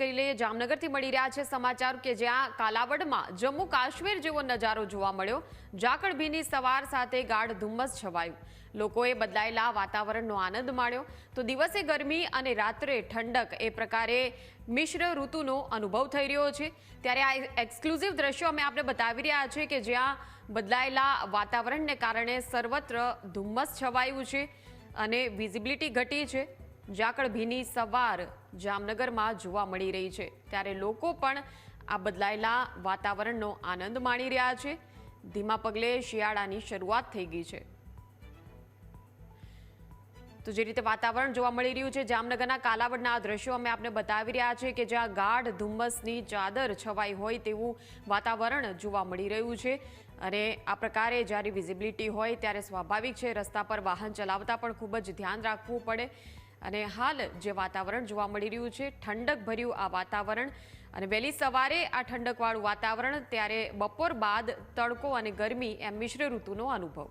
કરી લઈએ. જામનગરથી મળી રહ્યા છે સમાચાર કે જ્યાં કાલાવડમાં જમ્મુ કાશ્મીર જેવો નજારો જોવા મળ્યો. ઝાકળભીની સવાર સાથે ગાઢ ધુમ્મસ છવાયું. લોકોએ બદલાયેલા વાતાવરણનો આનંદ માણ્યો. તો દિવસે ગરમી અને રાત્રે ઠંડક એ પ્રકારે મિશ્ર ઋતુનો અનુભવ થઈ રહ્યો છે. ત્યારે આ એક્સક્લુઝિવ દ્રશ્યો અમે આપણે બતાવી રહ્યા છીએ કે જ્યાં બદલાયેલા વાતાવરણને કારણે સર્વત્ર ધુમ્મસ છવાયું છે અને વિઝિબિલિટી ઘટી છે. ઝાકળભીની સવાર જામનગરમાં જોવા મળી રહી છે. ત્યારે લોકો પણ આ બદલાયેલા વાતાવરણનો આનંદ માણી રહ્યા છે. ધીમા પગલે શિયાળાની શરૂઆત થઈ ગઈ છે. તો જે રીતે વાતાવરણ જોવા મળી રહ્યું છે, જામનગરના કાલાવડના આ દ્રશ્યો અમે આપને બતાવી રહ્યા છે કે જ્યાં ગાઢ ધુમ્મસની ચાદર છવાઈ હોય તેવું વાતાવરણ જોવા મળી રહ્યું છે. અને આ પ્રકારે જ્યારે વિઝિબિલિટી હોય ત્યારે સ્વાભાવિક છે, રસ્તા પર વાહન ચલાવતા પણ ખૂબ જ ધ્યાન રાખવું પડે. અને હાલ જે વાતાવરણ જોવા મળી રહ્યું છે ઠંડક ભર્યું આ વાતાવરણ. અને વહેલી સવારે આ ઠંડકવાળું વાતાવરણ, ત્યારે બપોર બાદ તડકો અને ગરમી એમ મિશ્ર ઋતુનો અનુભવ.